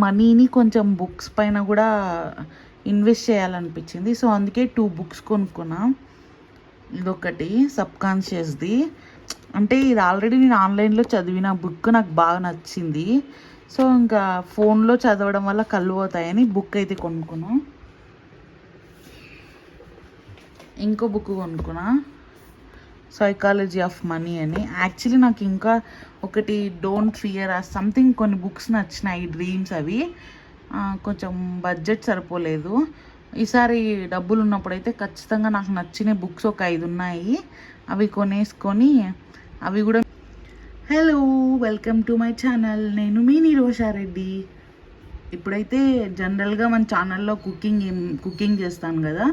మనీని కొంచెం బుక్స్ పైన కూడా ఇన్వెస్ట్ చేయాలనిపించింది. సో అందుకే టూ బుక్స్ కొనుక్కున్నా. ఇదొకటి సబ్ కాన్షియస్ది అంటే ఇది ఆల్రెడీ నేను ఆన్లైన్లో చదివిన బుక్ నాకు బాగా నచ్చింది. సో ఇంకా ఫోన్లో చదవడం వల్ల కళ్ళు పోతాయని బుక్ అయితే కొనుక్కున్నా. ఇంకో బుక్ కొనుక్కున్నా. సైకాలజీ ఆఫ్ మనీ అని. యాక్చువల్లీ నాకు ఇంకా ఒకటి డోంట్ ఫియర్ ఆ సంథింగ్ కొన్ని బుక్స్ నచ్చినాయి డ్రీమ్స్ అవి. కొంచెం బడ్జెట్ సరిపోలేదు. ఈసారి డబ్బులు ఉన్నప్పుడైతే ఖచ్చితంగా నాకు నచ్చిన బుక్స్ ఒక ఐదు ఉన్నాయి. అవి కొనేసుకొని అవి కూడా hello welcome to my channel నేను మీ నిరోషారెడ్డి ఇప్పుడైతే జనరల్గా మన ఛానల్లో కుకింగ్ కుకింగ్ చేస్తాను కదా.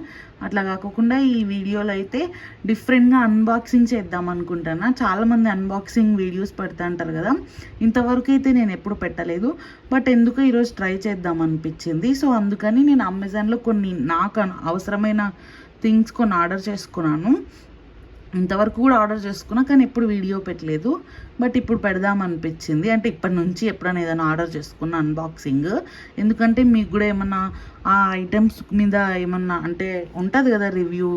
అట్లా కాకుండా ఈ వీడియోలో అయితే డిఫరెంట్గా అన్బాక్సింగ్ చేద్దాం అనుకుంటున్నా చాలామంది అన్బాక్సింగ్ వీడియోస్ పెడతా అంటారు కదా. ఇంతవరకు అయితే నేను ఎప్పుడు పెట్టలేదు. బట్ ఎందుకో ఈరోజు ట్రై చేద్దాం అనిపించింది. సో అందుకని నేను అమెజాన్లో కొన్ని నాకు అవసరమైన థింగ్స్ కొన్ని ఆర్డర్ చేసుకున్నాను. ఇంతవరకు కూడా ఆర్డర్ చేసుకున్నా కానీ ఎప్పుడు వీడియో పెట్టలేదు. బట్ ఇప్పుడు పెడదాం అనిపించింది. అంటే ఇప్పటి నుంచి ఎప్పుడైనా ఏదైనా ఆర్డర్ చేసుకున్న అన్బాక్సింగ్ ఎందుకంటే మీకు కూడా ఏమన్నా ఆ ఐటమ్స్ మీద ఏమన్నా అంటే ఉంటుంది కదా రివ్యూ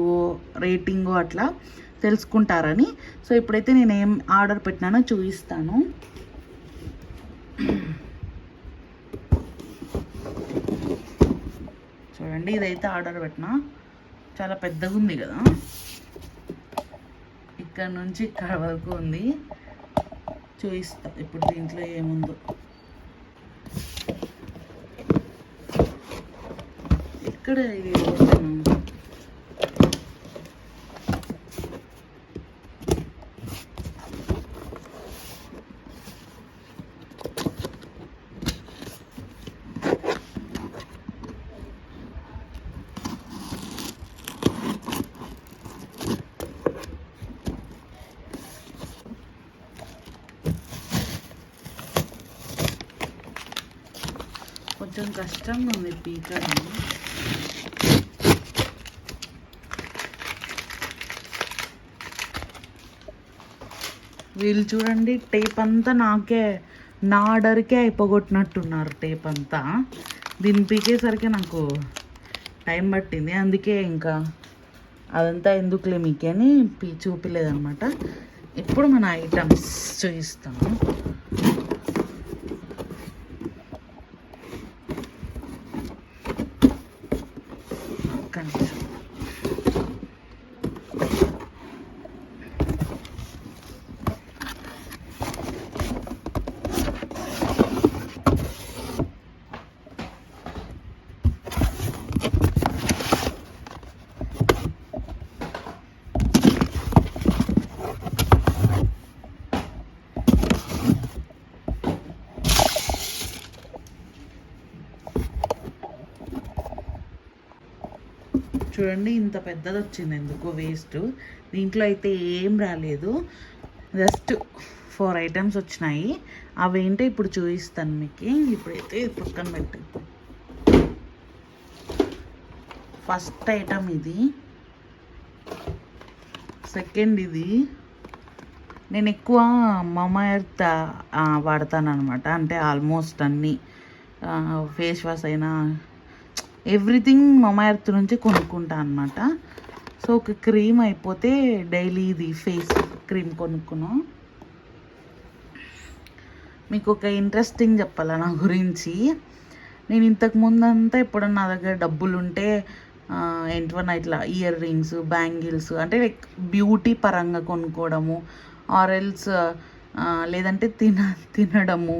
రేటింగ్ అట్లా తెలుసుకుంటారని. సో ఇప్పుడైతే నేను ఏం ఆర్డర్ పెట్టినానో చూపిస్తాను. చూడండి ఇదైతే ఆర్డర్ పెట్టినా. చాలా పెద్దగా ఉంది కదా. ఇక్కడ నుంచి ఇక్కడ వరకు ఉంది. చూపిస్తా ఇప్పుడు దీంట్లో ఏముందో. ఇక్కడ ఇది కొంచెం కష్టం ఉంది పీకడం. వీళ్ళు చూడండి టేప్ అంతా నాకే నా ఆర్డర్కే అయిపోగొట్టినట్టున్నారు టేప్ అంతా. దీన్ని పీకేసరికి నాకు టైం పట్టింది. అందుకే ఇంకా అదంతా ఎందుకులే మీకే అని పీ చూపిలేదనమాట ఇప్పుడు మన ఐటమ్స్ చూపిస్తాను ఒక్క నిమిషం చూడండి ఇంత పెద్దది వచ్చింది ఎందుకు వేస్ట్ దీంట్లో అయితే ఏం రాలేదు. జస్ట్ ఫోర్ ఐటమ్స్ వచ్చినాయి. అవేంటో ఇప్పుడు చూపిస్తాను మీకు. ఇప్పుడైతే పక్కన పెట్టు ఫస్ట్ ఐటమ్ ఇది. సెకండ్ ఇది. నేను ఎక్కువ మమ ఎర్త్ వాడతాను అనమాట అంటే ఆల్మోస్ట్ అన్నీ ఫేస్ వాష్ అయినా ఎవ్రీథింగ్ మమ నుంచి కొనుక్కుంటా అనమాట సో ఒక క్రీమ్ అయిపోతే డైలీ ఇది ఫేస్ క్రీమ్ కొనుక్కున్నాం మీకు ఒక ఇంట్రెస్టింగ్ చెప్పాలా నా గురించి? నేను ఇంతకు ముందంతా ఎప్పుడన్నా నా దగ్గర డబ్బులు ఉంటే ఆ, ఇట్లా ఇయర్ రింగ్స్ బ్యాంగిల్స్ అంటే లైక్ బ్యూటీ పరంగా కొనుక్కోవడము ఆరెల్స్ లేదంటే తిన తినడము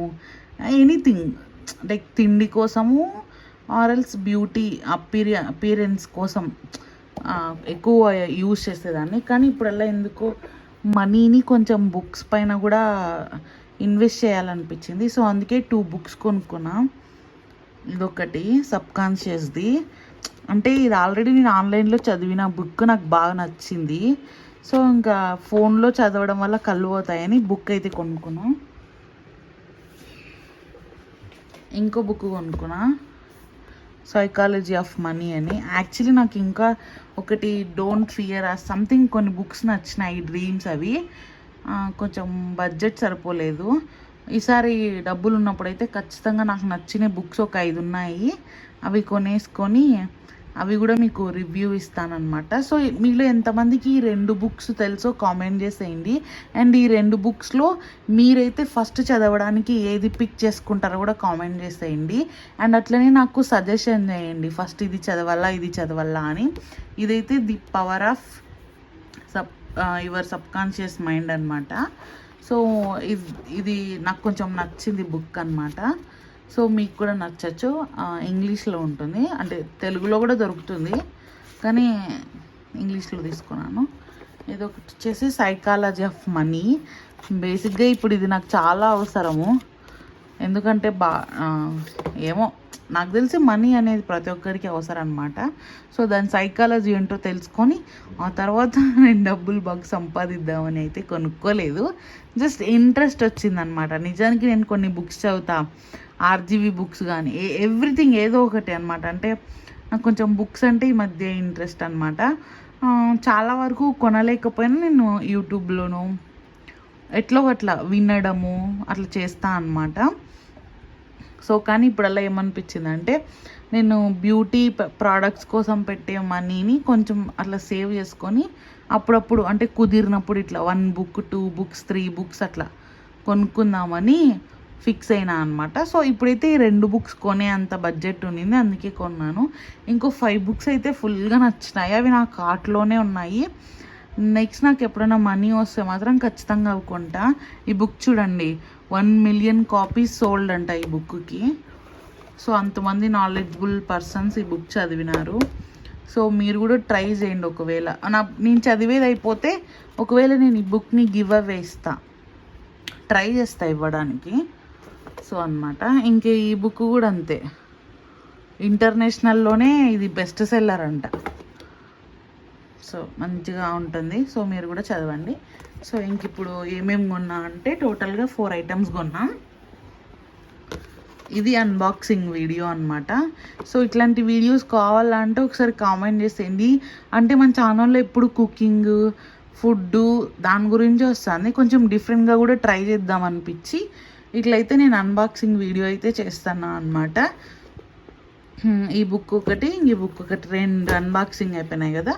ఎనీథింగ్. లైక్ తిండి కోసము ఆరెల్స్ బ్యూటీ అపీరి అపీరెన్స్ కోసం ఎక్కువ యూజ్ చేసేదాన్ని. కానీ ఇప్పుడల్లా ఎందుకో మనీని కొంచెం బుక్స్ పైన కూడా ఇన్వెస్ట్ చేయాలనిపించింది. సో అందుకే టూ బుక్స్ కొనుక్కున్నా. ఇదొకటి సబ్కాన్షియస్ది అంటే ఇది ఆల్రెడీ నేను ఆన్లైన్లో చదివిన బుక్ నాకు బాగా నచ్చింది. సో ఇంకా ఫోన్లో చదవడం వల్ల కళ్ళు పోతాయని బుక్ అయితే కొనుక్కున్నా. ఇంకో బుక్ కొనుక్కున్నా. సైకాలజీ ఆఫ్ మనీ అని. యాక్చువల్లీ నాకు ఇంకా ఒకటి డోంట్ ఫియర్ ఆ సంథింగ్ కొన్ని బుక్స్ నచ్చినాయి డ్రీమ్స్ అవి. కొంచెం బడ్జెట్ సరిపోలేదు. ఈసారి డబ్బులు ఉన్నప్పుడైతే ఖచ్చితంగా నాకు నచ్చిన బుక్స్ ఒక ఐదు ఉన్నాయి. అవి కొనేసుకొని అవి కూడా మీకు రివ్యూ ఇస్తానమాట సో మీలో ఎంతమందికి ఈ రెండు బుక్స్ తెలుసో కామెంట్ చేసేయండి. అండ్ ఈ రెండు బుక్స్లో మీరైతే ఫస్ట్ చదవడానికి ఏది పిక్ చేసుకుంటారో కూడా కామెంట్ చేసేయండి. అండ్ అట్లనే నాకు సజెషన్ చేయండి. ఫస్ట్ ఇది చదవాలా ఇది చదవాలా అని. ఇదైతే the power of sub your subconscious mind అనమాట సో ఇది ఇది నాకు కొంచెం నచ్చింది బుక్ అనమాట సో మీకు కూడా నచ్చచ్చు. ఇంగ్లీష్లో ఉంటుంది. అంటే తెలుగులో కూడా దొరుకుతుంది. కానీ ఇంగ్లీష్లో తీసుకున్నాను. ఇది ఒకటి వచ్చేసి సైకాలజీ ఆఫ్ మనీ బేసిక్గా ఇప్పుడు ఇది నాకు చాలా అవసరము. ఎందుకంటే బా ఏమో నాకు తెలిసి మనీ అనేది ప్రతి ఒక్కరికి అవసరం అనమాట సో దాని సైకాలజీ ఏంటో తెలుసుకొని ఆ తర్వాత నేను డబ్బులు బాగా సంపాదిద్దామని అయితే కొనుక్కోలేదు. జస్ట్ ఇంట్రెస్ట్ వచ్చిందనమాట నిజానికి నేను కొన్ని బుక్స్ చదువుతా. ఆర్జీవీ బుక్స్ కానీ ఎవ్రీథింగ్ ఏదో ఒకటి అనమాట అంటే నాకు కొంచెం బుక్స్ అంటే ఈ మధ్య ఇంట్రెస్ట్ అనమాట చాలా వరకు కొనలేకపోయినా నేను యూట్యూబ్లోను ఎట్లో అట్లా వినడము అట్లా చేస్తా అనమాట సో కానీ ఇప్పుడు అలా ఏమనిపించింది అంటే నేను బ్యూటీ ప్రోడక్ట్స్ కోసం పెట్టే మనీని కొంచెం అట్లా సేవ్ చేసుకొని అప్పుడప్పుడు అంటే కుదిరినప్పుడు ఇట్లా one book two books three books అట్లా కొనుక్కుందామని ఫిక్స్ అయినా అనమాట సో ఇప్పుడైతే ఈ రెండు బుక్స్ కొనే అంత బడ్జెట్ ఉండింది అందుకే కొన్నాను. ఇంకో ఫైవ్ బుక్స్ అయితే ఫుల్గా నచ్చినాయి. అవి నా కార్ట్లోనే ఉన్నాయి. నెక్స్ట్ నాకు ఎప్పుడైనా మనీ వస్తే మాత్రం ఖచ్చితంగా అవి కొంటా. ఈ బుక్ చూడండి వన్ మిలియన్ కాపీస్ సోల్డ్ అంట ఈ బుక్కి సో అంతమంది నాలెడ్జబుల్ పర్సన్స్ ఈ బుక్ చదివినారు. సో మీరు కూడా ట్రై చేయండి ఒకవేళ. నా నేను చదివేది అయిపోతే ఒకవేళ నేను ఈ బుక్ని గివ్ అవే ఇస్తా. ట్రై చేస్తా ఇవ్వడానికి. సో అన్నమాట. ఇంక ఈ బుక్ కూడా అంతే. ఇంటర్నేషనల్లోనే ఇది బెస్ట్ సెల్లర్ అంట. సో మంచిగా ఉంటుంది. సో మీరు కూడా చదవండి. సో ఇంక ఇప్పుడు ఏమేమి కొన్నా అంటే టోటల్గా ఫోర్ ఐటమ్స్ కొన్నా. ఇది అన్బాక్సింగ్ వీడియో అనమాట సో ఇట్లాంటి వీడియోస్ కావాలంటే ఒకసారి కామెంట్ చేసేయండి. అంటే మన ఛానల్లో ఎప్పుడు కుకింగ్ ఫుడ్ దాని గురించి వస్తుంది. కొంచెం డిఫరెంట్గా కూడా ట్రై చేద్దాం అనిపించి ఇట్లయితే నేను అన్బాక్సింగ్ వీడియో అయితే చేస్తాను అనమాట ఈ బుక్ ఒకటి ఈ బుక్ ఒకటి రెండు అన్బాక్సింగ్ అయిపోయినాయి కదా.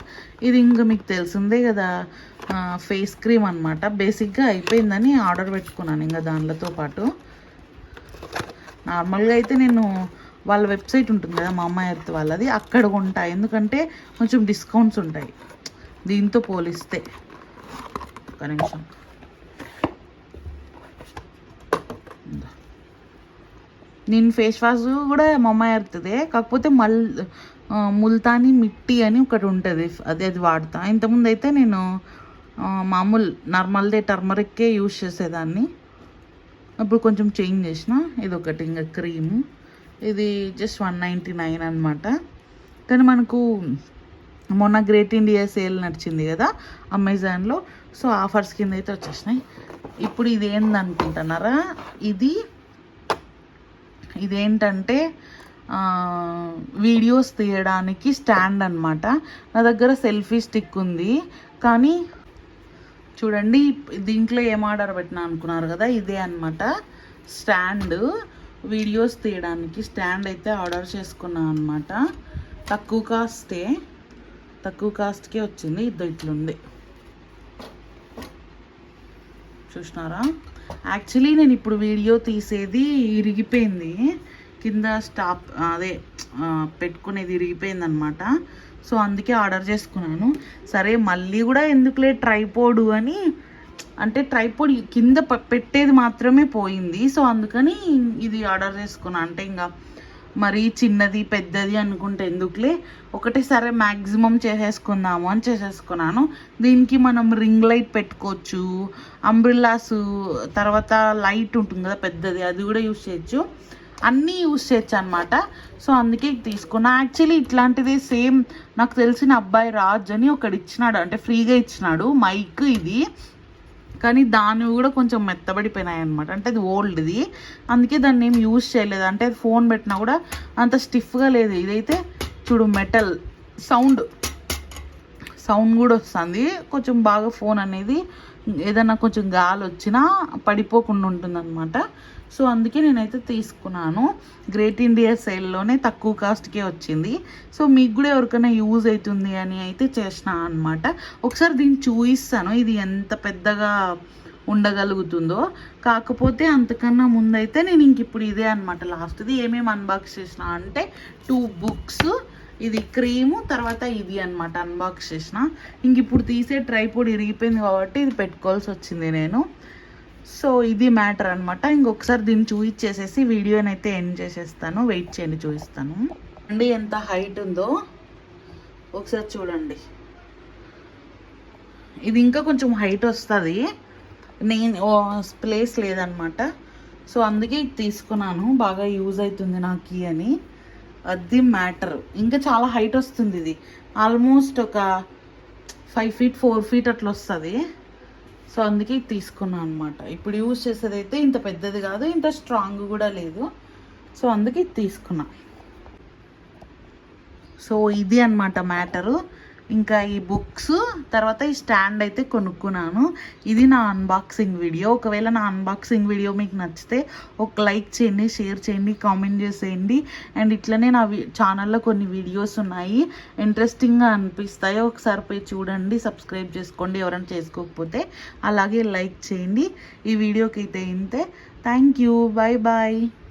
ఇది ఇంకా మీకు తెలిసిందే కదా ఫేస్ క్రీమ్ అనమాట బేసిక్గా అయిపోయిందని ఆర్డర్ పెట్టుకున్నాను ఇంకా దానిలతో పాటు. నార్మల్గా అయితే నేను వాళ్ళ వెబ్సైట్ ఉంటుంది కదా మా అమ్మాయి ఎర్త్ వాళ్ళది అక్కడ కొంటా. ఎందుకంటే కొంచెం డిస్కౌంట్స్ ఉంటాయి. దీంతో పోలిస్తే. ఒక నిమిషం. నేను ఫేస్ వాష్ కూడా మా అమ్మాయి కాకపోతే మల్ ముల్తానీ మిట్టి అని ఒకటి ఉంటుంది అది అది వాడతా ఇంతకుముందు అయితే నేను మామూలు నార్మల్దే టర్మరిక్కే యూజ్ చేసేదాన్ని అప్పుడు కొంచెం చేంజ్ చేసిన ఇది ఒకటి ఇంకా క్రీమ్ ఇది జస్ట్ వన్ నైంటీ నైన్ అనమాట కానీ మనకు మొన్న గ్రేట్ ఇండియా సేల్ నడిచింది కదా అమెజాన్లో సో ఆఫర్స్ కింద అయితే వచ్చేసినాయి ఇప్పుడు ఇది ఏందనుకుంటున్నారా ఇది ఇదేంటంటే వీడియోస్ తీయడానికి స్టాండ్ అన్నమాట. నా దగ్గర సెల్ఫీ స్టిక్ ఉంది. కానీ చూడండి దీంట్లో ఏం ఆర్డర్ పెట్టినా అనుకున్నారు కదా ఇదే అన్నమాట స్టాండ్. వీడియోస్ తీయడానికి స్టాండ్ అయితే ఆర్డర్ చేసుకున్నాను అనమాట తక్కువ కాస్టే తక్కువ కాస్ట్కే వచ్చింది. ఇది ఇట్లుంది. చూసినారా? యాక్చువల్లీ నేను ఇప్పుడు వీడియో తీసేది ఇరిగిపోయింది. కింద స్టాప్ అదే పెట్టుకునేది ఇరిగిపోయింది అనమాట సో అందుకే ఆర్డర్ చేసుకున్నాను. సరే మళ్ళీ కూడా ఎందుకులే ట్రైపోడు అని అంటే ట్రైపోడ్ కింద ప- పెట్టేది మాత్రమే పోయింది. సో అందుకని ఇది ఆర్డర్ చేసుకున్నాను అంటే ఇంకా మరీ చిన్నది పెద్దది అనుకుంటే ఎందుకులే? ఒకటేసారి మ్యాక్సిమం చేసేసుకుందాము అని చేసేసుకున్నాను. దీనికి మనం రింగ్ లైట్ పెట్టుకోవచ్చు అంబ్రిల్లాస్ తర్వాత లైట్ ఉంటుంది కదా పెద్దది అది కూడా యూస్ చేయొచ్చు. అన్నీ యూస్ చేయొచ్చు అనమాట సో అందుకే తీసుకున్నా. యాక్చువల్లీ ఇట్లాంటిది సేమ్ నాకు తెలిసిన అబ్బాయి రాజ్ అని ఒకడు ఇచ్చినాడు. అంటే ఫ్రీగా ఇచ్చినాడు. మైక్ ఇది. కానీ దాన్ని కూడా కొంచెం మెత్తబడిపోయినాయి అనమాట అంటే అది ఓల్డ్ది. అందుకే దాన్ని ఏం యూజ్ చేయలేదు. అంటే అది ఫోన్ పెట్టినా కూడా అంత స్టిఫ్గా లేదు. ఇదైతే చూడు మెటల్ సౌండ్. సౌండ్ కూడా వస్తుంది. కొంచెం బాగా ఫోన్ అనేది ఏదైనా కొంచెం గాలి వచ్చినా పడిపోకుండా ఉంటుందన్నమాట. సో అందుకే నేనైతే తీసుకున్నాను. గ్రేట్ ఇండియా సేల్లోనే తక్కువ కాస్ట్కే వచ్చింది. సో మీకు కూడా ఎవరికైనా యూజ్ అవుతుంది అని అయితే చేసిన అనమాట ఒకసారి దీన్ని చూపిస్తాను ఇది ఎంత పెద్దగా ఉండగలుగుతుందో. కాకపోతే అంతకన్నా ముందైతే నేను ఇంక ఇప్పుడు ఇదే అనమాట లాస్ట్ది ఏమేమి అన్బాక్స్ చేసిన అంటే టూ బుక్స్ ఇది క్రీము తర్వాత ఇది అన్నమాట అన్బాక్స్ చేసిన. ఇంక ఇప్పుడు తీసే ట్రైపోడ్ ఇరిగిపోయింది కాబట్టి ఇది పెట్టుకోవాల్సి వచ్చింది నేను. సో ఇది మ్యాటర్ అనమాట ఇంకొకసారి దీన్ని చూపించేసేసి వీడియోని అయితే ఎండ్ చేసేస్తాను. వెయిట్ చేయండి చూపిస్తాను అండి ఎంత హైట్ ఉందో. ఒకసారి చూడండి. ఇది ఇంకా కొంచెం హైట్ వస్తుంది. నేను ప్లేస్ లేదనమాట సో అందుకే తీసుకున్నాను. బాగా యూజ్ అవుతుంది నాకు అని. అది మ్యాటర్. ఇంకా చాలా హైట్ వస్తుంది ఇది. ఆల్మోస్ట్ ఒక ఫైవ్ ఫీట్ ఫోర్ ఫీట్ అట్లా వస్తుంది. సో అందుకే ఇది తీసుకున్నాను అనమాట ఇప్పుడు యూజ్ చేసేది అయితే ఇంత పెద్దది కాదు ఇంత స్ట్రాంగ్ కూడా లేదు. సో అందుకే ఇది తీసుకున్నా. సో ఇది అన్నమాట మ్యాటరు. ఇంకా ఈ బుక్స్ తర్వాత ఈ స్టాండ్ అయితే కొనుక్కున్నాను. ఇది నా అన్బాక్సింగ్ వీడియో ఒకవేళ నా అన్బాక్సింగ్ వీడియో మీకు నచ్చితే ఒక లైక్ చేయండి షేర్ చేయండి కామెంట్ చేసేయండి. అండ్ ఇట్లనే నా ఛానల్లో కొన్ని వీడియోస్ ఉన్నాయి. ఇంట్రెస్టింగ్గా అనిపిస్తాయి. ఒకసారి పోయి చూడండి సబ్స్క్రైబ్ చేసుకోండి ఎవరైనా చేసుకోకపోతే అలాగే లైక్ చేయండి. ఈ వీడియోకి అయితే ఇంతే. Thank you bye bye